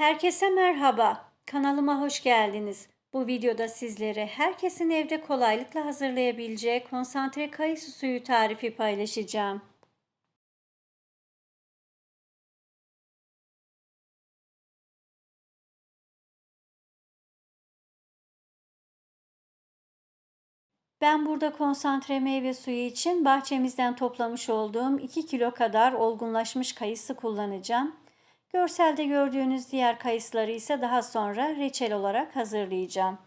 Herkese merhaba. Kanalıma hoş geldiniz. Bu videoda sizlere herkesin evde kolaylıkla hazırlayabileceği konsantre kayısı suyu tarifi paylaşacağım. Ben burada konsantre meyve suyu için bahçemizden toplamış olduğum 2 kilo kadar olgunlaşmış kayısı kullanacağım. Görselde gördüğünüz diğer kayısıları ise daha sonra reçel olarak hazırlayacağım.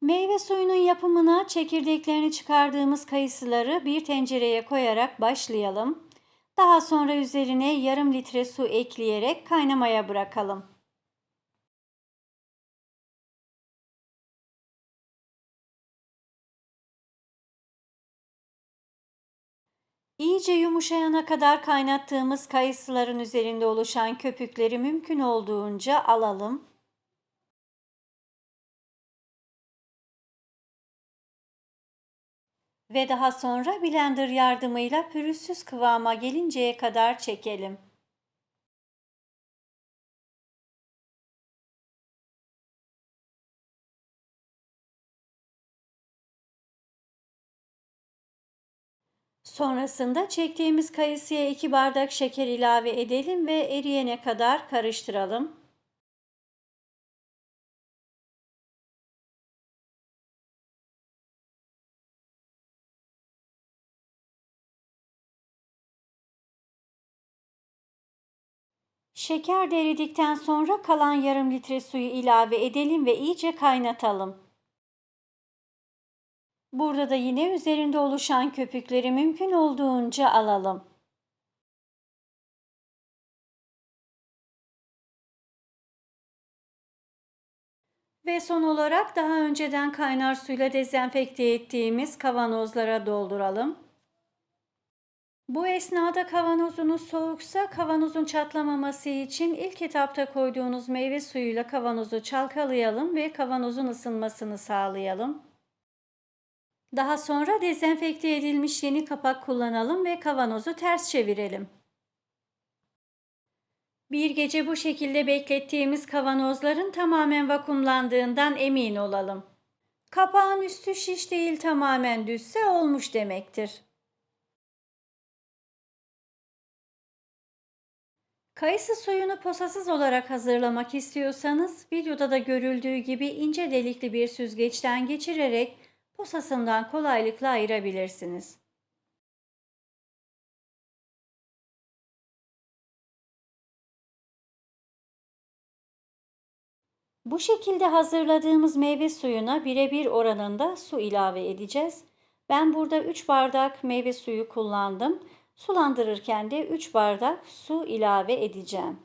Meyve suyunun yapımına çekirdeklerini çıkardığımız kayısıları bir tencereye koyarak başlayalım. Daha sonra üzerine yarım litre su ekleyerek kaynamaya bırakalım. İyice yumuşayana kadar kaynattığımız kayısıların üzerinde oluşan köpükleri mümkün olduğunca alalım. Ve daha sonra blender yardımıyla pürüzsüz kıvama gelinceye kadar çekelim. Sonrasında çektiğimiz kayısıya 2 bardak şeker ilave edelim ve eriyene kadar karıştıralım. Şeker eridikten sonra kalan yarım litre suyu ilave edelim ve iyice kaynatalım. Burada da yine üzerinde oluşan köpükleri mümkün olduğunca alalım. Ve son olarak daha önceden kaynar suyla dezenfekte ettiğimiz kavanozlara dolduralım. Bu esnada kavanozunuz soğuksa kavanozun çatlamaması için ilk etapta koyduğunuz meyve suyuyla kavanozu çalkalayalım ve kavanozun ısınmasını sağlayalım. Daha sonra dezenfekte edilmiş yeni kapak kullanalım ve kavanozu ters çevirelim. Bir gece bu şekilde beklettiğimiz kavanozların tamamen vakumlandığından emin olalım. Kapağın üstü şiş değil tamamen düzse olmuş demektir. Kayısı suyunu posasız olarak hazırlamak istiyorsanız videoda da görüldüğü gibi ince delikli bir süzgeçten geçirerek posasından kolaylıkla ayırabilirsiniz. Bu şekilde hazırladığımız meyve suyuna birebir oranında su ilave edeceğiz. Ben burada 3 bardak meyve suyu kullandım. Sulandırırken de 3 bardak su ilave edeceğim.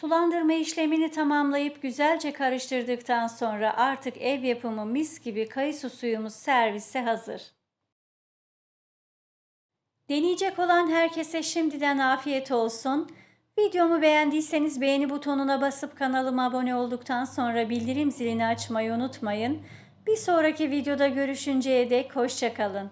Sulandırma işlemini tamamlayıp güzelce karıştırdıktan sonra artık ev yapımı mis gibi kayısı suyumuz servise hazır. Deneyecek olan herkese şimdiden afiyet olsun. Videomu beğendiyseniz beğeni butonuna basıp kanalıma abone olduktan sonra bildirim zilini açmayı unutmayın. Bir sonraki videoda görüşünceye dek hoşçakalın.